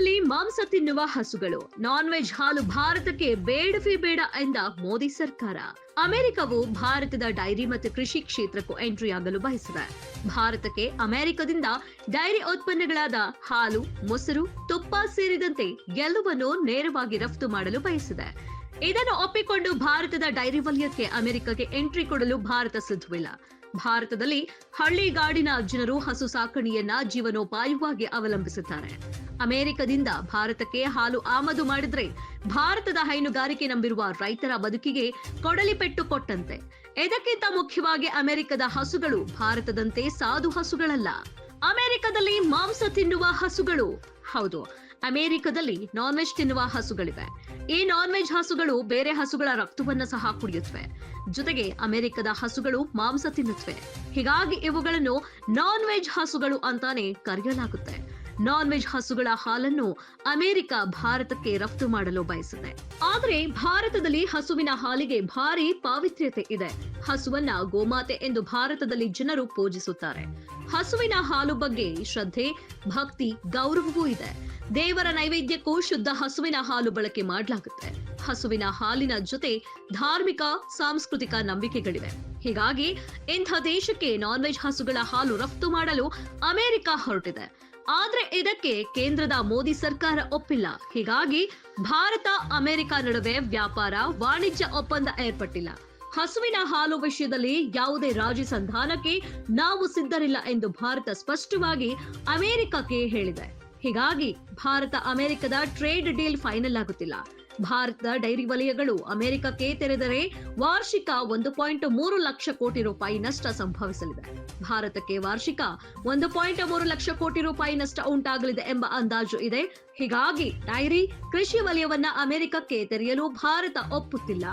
ಅಮೆರಿಕದಲ್ಲಿ ಮಾಂಸ ತಿನ್ನುವ ಹಸುಗಳು ನಾನ್ ವೆಜ್ ಹಾಲು ಭಾರತಕ್ಕೆ ಬೇಡವೇ ಬೇಡ ಎಂದ ಮೋದಿ ಸರ್ಕಾರ. ಅಮೆರಿಕವು ಭಾರತದ ಡೈರಿ ಮತ್ತು ಕೃಷಿ ಕ್ಷೇತ್ರಕ್ಕೂ ಎಂಟ್ರಿ ಆಗಲು ಬಯಸಿದೆ. ಭಾರತಕ್ಕೆ ಅಮೆರಿಕದಿಂದ ಡೈರಿ ಉತ್ಪನ್ನಗಳಾದ ಹಾಲು, ಮೊಸರು ತುಪ್ಪ ಸೇರಿದಂತೆ ಗೆಲುವನ್ನು ನೇರವಾಗಿ ರಫ್ತು ಮಾಡಲು ಬಯಸಿದೆ. ಇದನ್ನು ಒಪ್ಪಿಕೊಂಡು ಭಾರತದ ಡೈರಿ ವಲಯಕ್ಕೆ ಅಮೆರಿಕಕ್ಕೆ ಎಂಟ್ರಿ ಕೊಡಲು ಭಾರತ ಸಿದ್ಧವಿಲ್ಲ. ಭಾರತದಲ್ಲಿ ಹಳ್ಳಿಗಾಡಿನ ಜನರು ಹಸು ಸಾಕಣೆಯನ್ನ ಜೀವನೋಪಾಯವಾಗಿ ಅವಲಂಬಿಸುತ್ತಾರೆ. ಅಮೆರಿಕದಿಂದ ಭಾರತಕ್ಕೆ ಹಾಲು ಆಮದು ಮಾಡಿದ್ರೆ ಭಾರತದ ಹೈನುಗಾರಿಕೆ ನಂಬಿರುವ ರೈತರ ಬದುಕಿಗೆ ಕೊಡಲಿ ಪೆಟ್ಟು ಕೊಟ್ಟಂತೆ. ಇದಕ್ಕಿಂತ ಮುಖ್ಯವಾಗಿ ಅಮೆರಿಕದ ಹಸುಗಳು ಭಾರತದಂತೆ ಸಾಧು ಹಸುಗಳಲ್ಲ. ಅಮೆರಿಕದಲ್ಲಿ ಮಾಂಸ ತಿನ್ನುವ ಹಸುಗಳು ಹೌದು. ಅಮೆರಿಕದಲ್ಲಿ ನಾನ್ ವೆಜ್ ತಿನ್ನುವ ಹಸುಗಳಿವೆ. ಈ ನಾನ್ ವೆಜ್ ಹಸುಗಳು ಬೇರೆ ಹಸುಗಳ ರಕ್ತವನ್ನ ಸಹ ಕುಡಿಯುತ್ತವೆ. ಜೊತೆಗೆ ಅಮೆರಿಕದ ಹಸುಗಳು ಮಾಂಸ ತಿನ್ನುತ್ತವೆ. ಹೀಗಾಗಿ ಇವುಗಳನ್ನು ನಾನ್ ವೆಜ್ ಹಸುಗಳು ಅಂತಾನೆ ಕರೆಯಲಾಗುತ್ತೆ. ನಾನ್ ವೆಜ್ ಹಸುಗಳ ಹಾಲನ್ನು ಅಮೆರಿಕ ಭಾರತಕ್ಕೆ ರಫ್ತು ಮಾಡಲು ಬಯಸಿದೆ ಆದರೆ ಭಾರತದಲ್ಲಿ ಹಸುವಿನ ಹಾಲಿಗೆ ಭಾರಿ ಪಾವಿತ್ರ್ಯತೆ ಇದೆ. ಹಸುವನ್ನ ಗೋಮಾತೆ ಎಂದು ಭಾರತದಲ್ಲಿ ಜನರು ಪೂಜಿಸುತ್ತಾರೆ. ಹಸುವಿನ ಹಾಲು ಬಗ್ಗೆ ಶ್ರದ್ಧೆ, ಭಕ್ತಿ, ಗೌರವವೂ ಇದೆ. ದೇವರ ನೈವೇದ್ಯಕ್ಕೂ ಶುದ್ಧ ಹಸುವಿನ ಹಾಲು ಬಳಕೆ ಮಾಡಲಾಗುತ್ತೆ. ಹಸುವಿನ ಹಾಲಿನ ಜೊತೆ ಧಾರ್ಮಿಕ, ಸಾಂಸ್ಕೃತಿಕ ನಂಬಿಕೆಗಳಿವೆ. ಹೀಗಾಗಿ ಇಂಥ ದೇಶಕ್ಕೆ ನಾನ್ ವೆಜ್ ಹಸುಗಳ ಹಾಲು ರಫ್ತು ಮಾಡಲು ಅಮೆರಿಕ ಹೊರಟಿದೆ. ಆದ್ರೆ ಇದಕ್ಕೆ ಕೇಂದ್ರದ ಮೋದಿ ಸರ್ಕಾರ ಒಪ್ಪಿಲ್ಲ. ಹೀಗಾಗಿ ಭಾರತ, ಅಮೆರಿಕ ನಡುವೆ ವ್ಯಾಪಾರ, ವಾಣಿಜ್ಯ ಒಪ್ಪಂದ ಏರ್ಪಟ್ಟಿಲ್ಲ. ಹಸುವಿನ ಹಾಲು ವಿಷಯದಲ್ಲಿ ಯಾವುದೇ ರಾಜಿ ಸಂಧಾನಕ್ಕೆ ನಾವು ಸಿದ್ಧರಿಲ್ಲ ಎಂದು ಭಾರತ ಸ್ಪಷ್ಟವಾಗಿ ಅಮೆರಿಕಕ್ಕೆ ಹೇಳಿದೆ. ಹೀಗಾಗಿ ಭಾರತ ಅಮೆರಿಕದ ಟ್ರೇಡ್ ಡೀಲ್ ಫೈನಲ್ ಆಗುತ್ತಿಲ್ಲ. ಭಾರತದ ಡೈರಿ ವಲಯಗಳು ಅಮೆರಿಕಕ್ಕೆ ತೆರೆದರೆ ವಾರ್ಷಿಕ ಒಂದು ಪಾಯಿಂಟ್ ಮೂರು ಲಕ್ಷ ಕೋಟಿ ರೂಪಾಯಿ ನಷ್ಟ ಸಂಭವಿಸಲಿದೆ. ಭಾರತಕ್ಕೆ ವಾರ್ಷಿಕ ಒಂದು ಪಾಯಿಂಟ್ ಮೂರು ಲಕ್ಷ ಕೋಟಿ ರೂಪಾಯಿ ನಷ್ಟ ಉಂಟಾಗಲಿದೆ ಎಂಬ ಅಂದಾಜು ಇದೆ. ಹೀಗಾಗಿ ಡೈರಿ ಕೃಷಿ ವಲಯವನ್ನ ಅಮೆರಿಕಕ್ಕೆ ತೆರೆಯಲು ಭಾರತ ಒಪ್ಪುತ್ತಿಲ್ಲ.